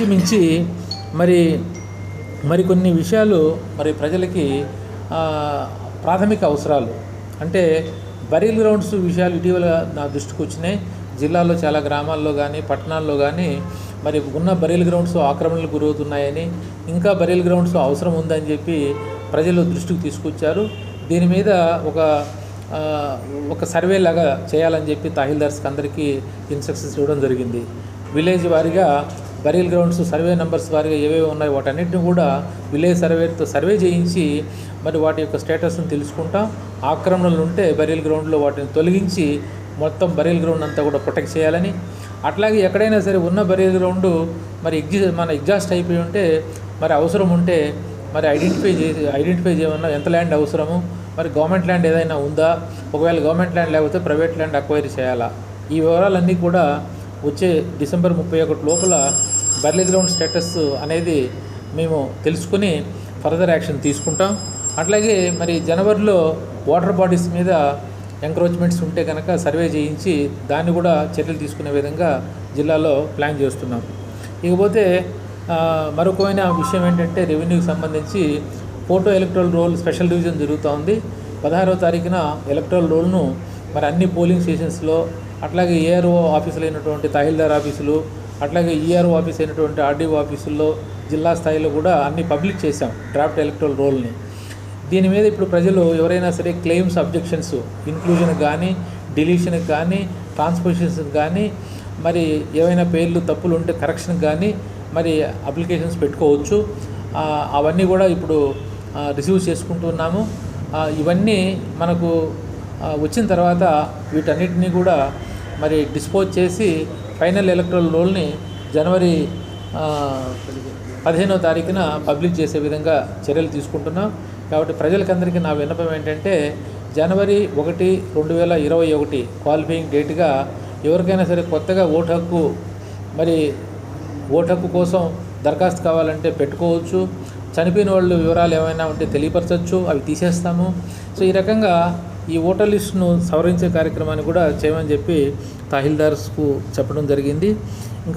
అన్నిటికీ మించి మరి మరికొన్ని విషయాలు మరి ప్రజలకి ప్రాథమిక అవసరాలు. అంటే బరీల్ గ్రౌండ్స్ విషయాలు ఇటీవల నా దృష్టికి వచ్చినాయి. జిల్లాలో చాలా గ్రామాల్లో కానీ పట్టణాల్లో కానీ మరి ఉన్న బరీల్ గ్రౌండ్స్ ఆక్రమణలకు గురవుతున్నాయని ఇంకా బరీల్ గ్రౌండ్స్ అవసరం ఉందని చెప్పి ప్రజలు దృష్టికి తీసుకొచ్చారు. దీని మీద ఒక ఒక సర్వే లాగా చేయాలని చెప్పి తహసీల్దార్స్కి అందరికీ ఇన్స్ట్రక్షన్స్ ఇవ్వడం జరిగింది. విలేజ్ వారిగా బరీల్ గ్రౌండ్స్ సర్వే నెంబర్స్ వారిగా ఏవేవి ఉన్నాయో వాటన్నిటిని కూడా విలేజ్ సర్వేతో సర్వే చేయించి మరి వాటి యొక్క స్టేటస్ని తెలుసుకుంటాం. ఆక్రమణలు ఉంటే బరీల్ గ్రౌండ్లో వాటిని తొలగించి మొత్తం బరీల్ గ్రౌండ్ అంతా కూడా ప్రొటెక్ట్ చేయాలని. అట్లాగే ఎక్కడైనా సరే ఉన్న బరీల్ గ్రౌండ్ మరి ఎగ్జి మన ఎగ్జాస్ట్ అయిపోయి ఉంటే మరి అవసరం ఉంటే మరి ఐడెంటిఫై చేసి ఐడెంటిఫై చేయమన్నా ఎంత ల్యాండ్ అవసరము మరి గవర్నమెంట్ ల్యాండ్ ఏదైనా ఉందా? ఒకవేళ గవర్నమెంట్ ల్యాండ్ లేకపోతే ప్రైవేట్ ల్యాండ్ అక్వైర్ చేయాలా? ఈ వివరాలన్నీ కూడా వచ్చే డిసెంబర్ ముప్పై ఒకటి లోపల బర్లీ గ్రౌండ్ స్టేటస్ అనేది మేము తెలుసుకుని ఫర్దర్ యాక్షన్ తీసుకుంటాం. అట్లాగే మరి జనవరిలో వాటర్ బాడీస్ మీద ఎంక్రోచ్మెంట్స్ ఉంటే కనుక సర్వే చేయించి దాన్ని కూడా చర్యలు తీసుకునే విధంగా జిల్లాలో ప్లాన్ చేస్తున్నాం. ఇకపోతే మరొకమైన విషయం ఏంటంటే రెవెన్యూకి సంబంధించి photo electoral roll special division జరుగుతూ ఉంది పదహారవ తారీఖున ఎలక్ట్రల్ రోల్ను మరి అన్ని పోలింగ్ స్టేషన్స్లో అట్లాగే ఏఆర్ఓ ఆఫీసులు అయినటువంటి తహసీల్దార్ ఆఫీసులు అట్లాగే ఈఆర్ఓ ఆఫీస్ అయినటువంటి ఆర్డీఓ ఆఫీసుల్లో జిల్లా స్థాయిలో కూడా అన్ని పబ్లిక్ చేశాం డ్రాఫ్ట్ ఎలక్ట్రల్ రోల్ని. దీని మీద ఇప్పుడు ప్రజలు ఎవరైనా సరే క్లెయిమ్స్ అబ్జెక్షన్స్ ఇన్క్లూజన్కి కానీ డిలీషన్కి కానీ ట్రాన్స్పోజిషన్స్కి కానీ మరి ఏవైనా పేర్లు తప్పులు ఉంటే కరెక్షన్కి కానీ మరి అప్లికేషన్స్ పెట్టుకోవచ్చు. అవన్నీ కూడా ఇప్పుడు రిసీవ్ చేసుకుంటున్నాము. ఇవన్నీ మనకు వచ్చిన తర్వాత వీటన్నిటిని కూడా మరి డిస్పోజ్ చేసి ఫైనల్ ఎలక్ట్రల్ రోల్ని జనవరి పదిహేనో తారీఖున పబ్లిక్ చేసే విధంగా చర్యలు తీసుకుంటున్నాం. కాబట్టి ప్రజలకందరికీ నా విన్నపం ఏంటంటే జనవరి ఒకటి రెండు వేల ఇరవై ఒకటి క్వాలిఫైయింగ్ డేట్గా ఎవరికైనా సరే కొత్తగా ఓటు హక్కు మరి ఓటు హక్కు కోసం దరఖాస్తు కావాలంటే పెట్టుకోవచ్చు. చనిపోయిన వాళ్ళు వివరాలు ఏమైనా ఉంటే తెలియపరచవచ్చు అవి తీసేస్తాము. సో ఈ రకంగా ఈ ఓటర్ లిస్టును సవరించే కార్యక్రమాన్ని కూడా చేయమని చెప్పి తహసీల్దార్స్కు చెప్పడం జరిగింది. ఇంకా